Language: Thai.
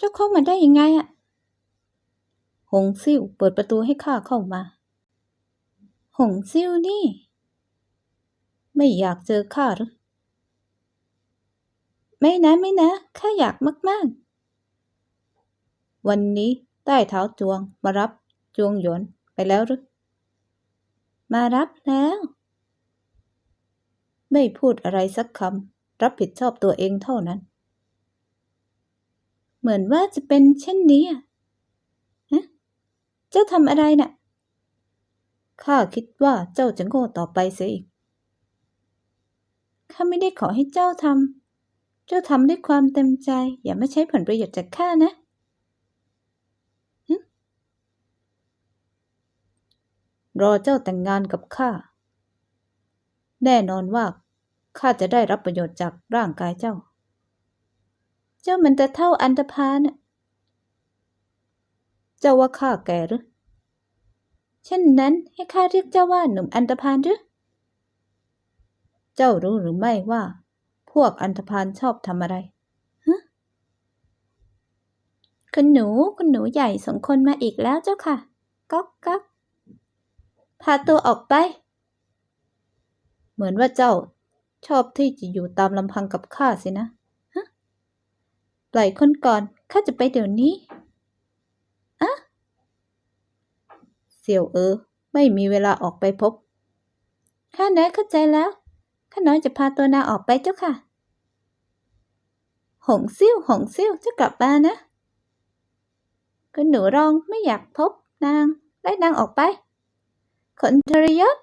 เจ้าเข้ามาได้ยังไงอะหงซิ่วเปิดประตูให้ข้าเข้ามา หงซิ่วนี่ ไม่อยากเจอข้าหรือไม่นะไม่นะข้าอยากมาก ๆ วันนี้ใต้เท้าจวงมารับจวงหยวนไปแล้วหรือ มารับแล้ว ไม่พูดอะไรสักคำรับผิดชอบตัวเองเท่านั้น เหมือนว่าจะเป็นเช่นนี้อะฮะเจ้าทำอะไรน่ะ ข้าคิดว่าเจ้าจะโง่ต่อไปเสียอีก ข้าไม่ได้ขอให้เจ้าทำ เจ้าทำด้วยความเต็มใจ อย่ามาใช้ผลประโยชน์จากข้านะรอเจ้าแต่งงานกับข้า แน่นอนว่าข้าจะได้รับประโยชน์จากร่างกายเจ้า จ้ามันจะเท่าอันธพาลน่ะเจ้าว่าข้าแก่หรือเช่นนั้นให้ข้าเรียกเจ้าว่าหนุ่มอันธพาลหรือ เจ้ารู้หรือไม่ว่า พวกอันธพาลชอบทำอะไรฮะคุณหนูคุณหนูใหญ่ส่งคนมาอีกแล้วเจ้าค่ะ ก๊อกก๊อกพาตัวออกไป เหมือนว่าเจ้าชอบที่จะอยู่ตามลำพังกับข้าสินะ ปล่อยคนก่อนข้าจะไปเดี๋ยวนี้อะเสี่ยวเออ ไม่มีเวลาออกไปพบ ข้าน้อยเข้าใจแล้ว ข้าน้อยจะพาตัวนางออกไปเจ้าค่ะ หงซิ่วหงซิ่วจะกลับมานะคุณหนูรองไม่อยากพบนางไล่นางออกไปคนทรยศ